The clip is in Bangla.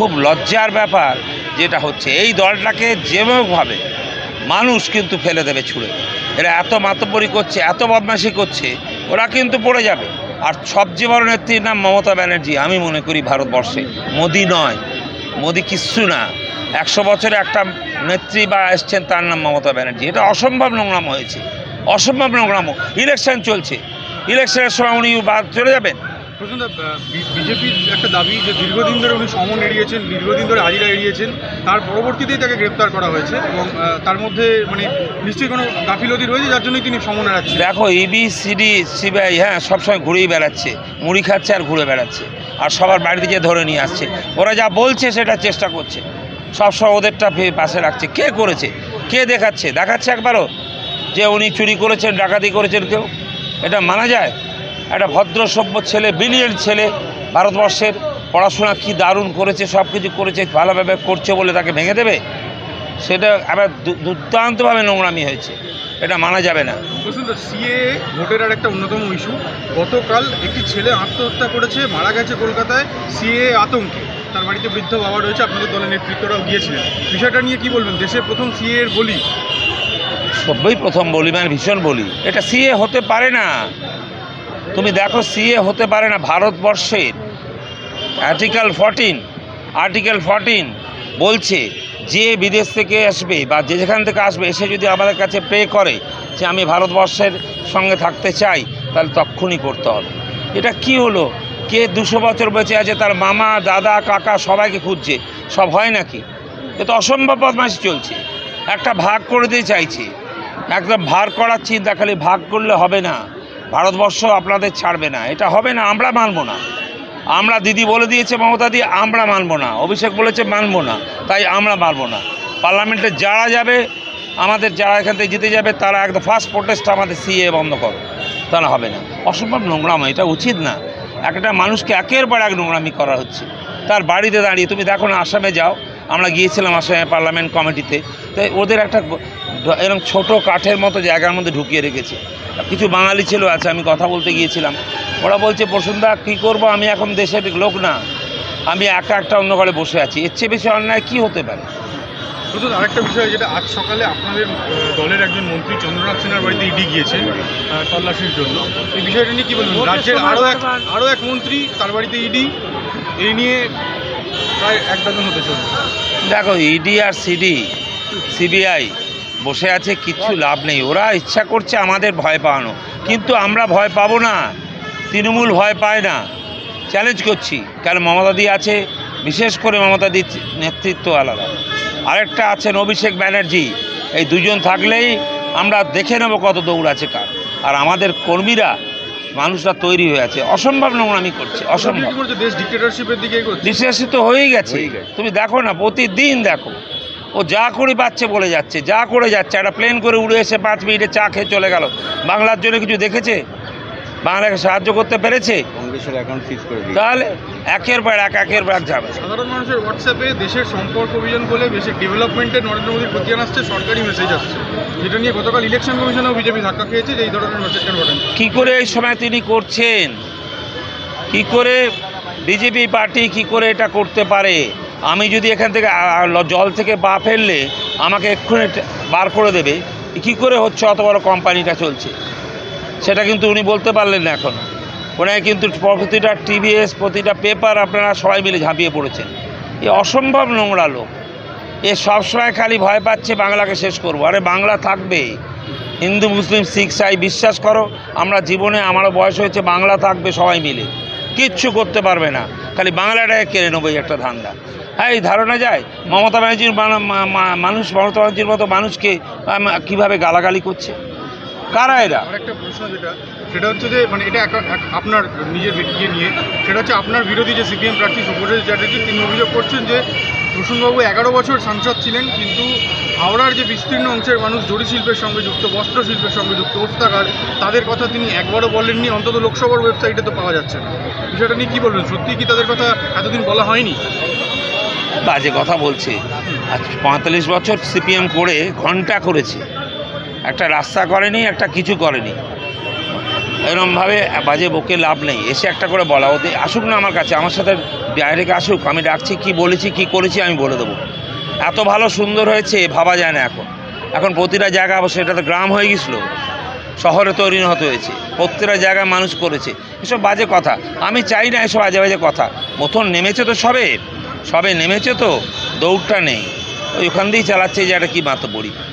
খুব লজ্জার ব্যাপার যেটা হচ্ছে, এই দলটাকে যেভাবে মানুষ কিন্তু ফেলে দেবে ছুঁড়ে। এরা এত মাতব্বরি করছে, এত বদমাশি করছে, ওরা কিন্তু পড়ে যাবে। আর সবচেয়ে বড় নেত্রীর নাম মমতা ব্যানার্জি, আমি মনে করি ভারতবর্ষে। মোদি নয়, মোদি কিচ্ছু না। একশো বছরে একটা নেত্রী বা এসছেন, তার নাম মমতা ব্যানার্জি। এটা অসম্ভব নোংরাম হয়েছে, অসম্ভব নোংরাম। ইলেকশন চলছে, ইলেকশনের সময় উনি চলে যাবেন? প্রচণ্ড বিজেপির একটা দাবি যে দীর্ঘদিন ধরে উনি সমন এড়িয়েছেন, দীর্ঘদিন ধরে হাজিরা এড়িয়েছেন, তার পরবর্তীতেই তাকে গ্রেপ্তার করা হয়েছে এবং তার মধ্যে মানে নিশ্চয়ই কোনো গাফিলতি রয়েছে, যার জন্যই তিনি সমন এড়াচ্ছেন। দেখো ইবি সিডি সিবিআই হ্যাঁ সবসময় ঘুরেই বেড়াচ্ছে, মুড়ি খাচ্ছে আর ঘুরে বেড়াচ্ছে, আর সবার বাড়িতে যে ধরে নিয়ে আসছে। ওরা যা বলছে সেটা চেষ্টা করছে, সবসময় ওদেরটা পাশে রাখছে। কে করেছে? কে দেখাচ্ছে? দেখাচ্ছে একবারও যে উনি চুরি করেছেন, ডাকাতি করেছেন কেউ? এটা মানা যায়? একটা ভদ্র সভ্য ছেলে বিলিয়ন ছেলে ভারতবর্ষের পড়াশোনা কি দারুণ করেছে সব কিছু করেছে ভালোভাবে করছে বলে তাকে ভেঙে দেবে? সেটা আবার দুর্দান্তভাবে নোংরামি হয়েছে। এটা মানা যাবে না। সিএ ভোটের আর একটা অন্যতম ইস্যু। গতকাল একটি ছেলে আত্মহত্যা করেছে মারা গেছে কলকাতায় সিএ আতঙ্কে। তার বাড়িতে বৃদ্ধ বাবা রয়েছে আপনাদের দলের নেতৃত্বরাও গিয়েছিলেন। বিষয়টা নিয়ে কি বলবেন? দেশের প্রথম সিএ এর বলি? সবই প্রথম বলি মানে ভীষণ বলি। এটা সিএ হতে পারে না। তুমি দেখো সিএ হতে পারে না ভারতবর্ষের আর্টিকেল ফরটিন আর্টিকেল ফরটিন বলছে, যে বিদেশ থেকে আসবে বা যে যেখান থেকে আসবে এসে যদি আমাদের কাছে প্রে করে যে আমি ভারতবর্ষের সঙ্গে থাকতে চাই, তাহলে তক্ষুনি করতে হবে। এটা কি হলো? কে দুশো বছর বেঁচে আছে, তার মামা, দাদা, কাকা সবাইকে খুঁজছে। সব হয় নাকি? এ তো অসম্ভব বদমাশি চলছে। একটা ভাগ করে দিয়ে চাইছে। একদম ভার করার চিন্তা খালি ভাগ করলে হবে না। ভারতবর্ষ আপনাদের ছাড়বে না। এটা হবে না, আমরা মানবো না। আমরা দিদি বলে দিয়েছে, মমতা দি, আমরা মানবো না। অভিষেক বলেছে, মানবো না। তাই আমরা মানবো না। পার্লামেন্টে যারা যাবে, আমাদের যারা এখান থেকে জিতে যাবে, তারা একদম ফার্স্ট প্রোটেস্ট আমাদের সিএ বন্ধ করো তাহলে হবে না। অসম্ভব নোংরাম, এটা উচিত না। একটা মানুষকে একের পর এক নোংরামি করা হচ্ছে। তার বাড়িতে দাঁড়িয়ে, তুমি দেখো না, আসামে যাও। আমরা গিয়েছিলাম আসামে পার্লামেন্ট কমিটিতে। তাই ওদের একটা এরকম ছোট কাঠের মতো জায়গার মধ্যে ঢুকিয়ে রেখেছে। কিছু বাঙালি ছিল আছে আমি কথা বলতে গিয়েছিলাম। ওরা বলছে বসুন্ধা কী করব? আমি এখন দেশের লোক না। আমি একা একটা অন্য ঘরে বসে আছি। এর চেয়ে বেশি অন্যায় কী হতে পারে? শুধু আরেকটা বিষয় যেটা আজ সকালে আপনাদের দলের একজন মন্ত্রী চন্দ্রনাথ সিনহার বাড়িতে ইডি গিয়েছে তল্লাশির জন্য। এই বিষয়টা নিয়ে কী বলবেন? রাজ্যের আরও এক আরও এক মন্ত্রী তার বাড়িতে ইডি এই নিয়ে প্রায় এক ডজন হতে চলছে। দেখো ইডি আর সিডি সিবিআই বসে আছে কিচ্ছু লাভ নেই। ওরা ইচ্ছা করছে আমাদের ভয় পাওয়ানো। কিন্তু আমরা ভয় পাবো না। তৃণমূল ভয় পায় না। চ্যালেঞ্জ করছি। কারণ মমতাদি আছে? বিশেষ করে মমতাদির নেতৃত্ব আলাদা। আরেকটা আছেন অভিষেক ব্যানার্জি। এই দুজন থাকলেই আমরা দেখে নেব কত দৌড় আছে কার। আর আমাদের কর্মীরা মানুষরা তৈরি হয়ে আছে। অসম্ভব নোংরামি করছে অসম্ভব। ডিক্টেটরশিপের দিকে তো হয়েই গেছে। তুমি দেখো না প্রতিদিন দেখো। ও যা করে পাচ্ছে বলে যাচ্ছে যা করে যাচ্ছে। একটা প্লেন করে উড়ে এসে পাঁচ মিনিটে চা খেয়ে চলে গেল। বাংলার জন্য কিছু দেখেছে? বাংলাকে সাহায্য করতে পেরেছে? কংগ্রেসের অ্যাকাউন্ট করে তাহলে একের পর এক একের পর এক যাবে সাধারণ মানুষের হোয়াটসঅ্যাপে দেশের সম্পর্ক অভিযান বলে বেশি ডেভেলপমেন্টে নরেন্দ্র মোদীর প্রতিয়ান আসছে সরকারি মেসেজ আসছে। যেটা নিয়ে গতকাল ইলেকশন কমিশনেও বিজেপি ধাক্কা খেয়েছে যে এই ধরনের মেসেজ কেন পাঠান কি করে এই সময় তিনি করছেন? কি করে বিজেপি পার্টি কি করে এটা করতে পারে? আমি যদি এখান থেকে জল থেকে পা ফেললে আমাকে এক্ষুনি বার করে দেবে, কি করে হচ্ছে অত বড় কোম্পানিটা চলছে? সেটা কিন্তু উনি বলতে পারলেন না এখন। ওনাকে কিন্তু প্রতিটা টিভিএস, প্রতিটা পেপার আপনারা সবাই মিলে ঝাঁপিয়ে পড়েছেন। এ অসম্ভব নোংরা লোক। এ সবসময় খালি ভয় পাচ্ছে বাংলাকে শেষ করব। আরে বাংলা থাকবে। হিন্দু, মুসলিম, শিখ, সাই, বিশ্বাস করো, আমরা জীবনে আমারও বয়স হয়েছে, বাংলা থাকবে সবাই মিলে। কিচ্ছু করতে পারবে না। খালি বাংলাটাকে কেড়ে নেব একটা ধান্দা। হ্যাঁ এই ধারণা যায়। মমতা ব্যানার্জির মানুষ, মমতা ব্যানার্জির মতো মানুষকে কীভাবে গালাগালি করছে? কারা এরা? একটা প্রশ্ন যেটা, সেটা হচ্ছে যে মানে এটা আপনার নিজের ব্যক্তিকে নিয়ে, সেটা হচ্ছে আপনার বিরোধী যে সিপিএম প্রার্থী শুভ্রজিৎ চ্যাটার্জি, তিনি অভিযোগ করছেন যে প্রসূনবাবু এগারো বছর সাংসদ ছিলেন, কিন্তু হাওড়ার যে বিস্তীর্ণ অংশের মানুষ জরি শিল্পের সঙ্গে যুক্ত, বস্ত্র শিল্পের সঙ্গে যুক্ত ওস্তাকার তাদের কথা তিনি একবারও বলেননি, অন্তত লোকসভার ওয়েবসাইটে তো পাওয়া যাচ্ছে না। বিষয়টা নিয়ে কী বলবেন? সত্যি কি তাদের কথা এতদিন বলা হয়নি? বাজে কথা বলছে, আজ পঁয়তাল্লিশ বছর সিপিএম করে ঘণ্টা করেছে। একটা রাস্তা করেনি, একটা কিছু করেনি। এরমভাবে বাজে বকে লাভ নেই। এসে একটা করে বলা ওদের আসুক না আমার কাছে, আমার সাথে ডাইরেক্ট আসুক, আমি ডাকছি, কি বলেছি, কি করেছি, আমি বলে দেবো। এত ভালো সুন্দর হয়েছে, ভাবা যায় না এখন। এখন প্রতিটা জায়গা এটা তো গ্রাম হয়ে গেছিল শহরে তৈরি হতে হয়েছে, প্রত্যেকটা জায়গায় মানুষ করেছে। এসব বাজে কথা। আমি চাই না এসব বাজে বাজে কথা। মতন নেমেছে তো সবে। সবে নেমেছে তো দৌড়টা নেই। ওই ওখান দিয়েই চালাচ্ছে যে একটা কী মাতো বড়ি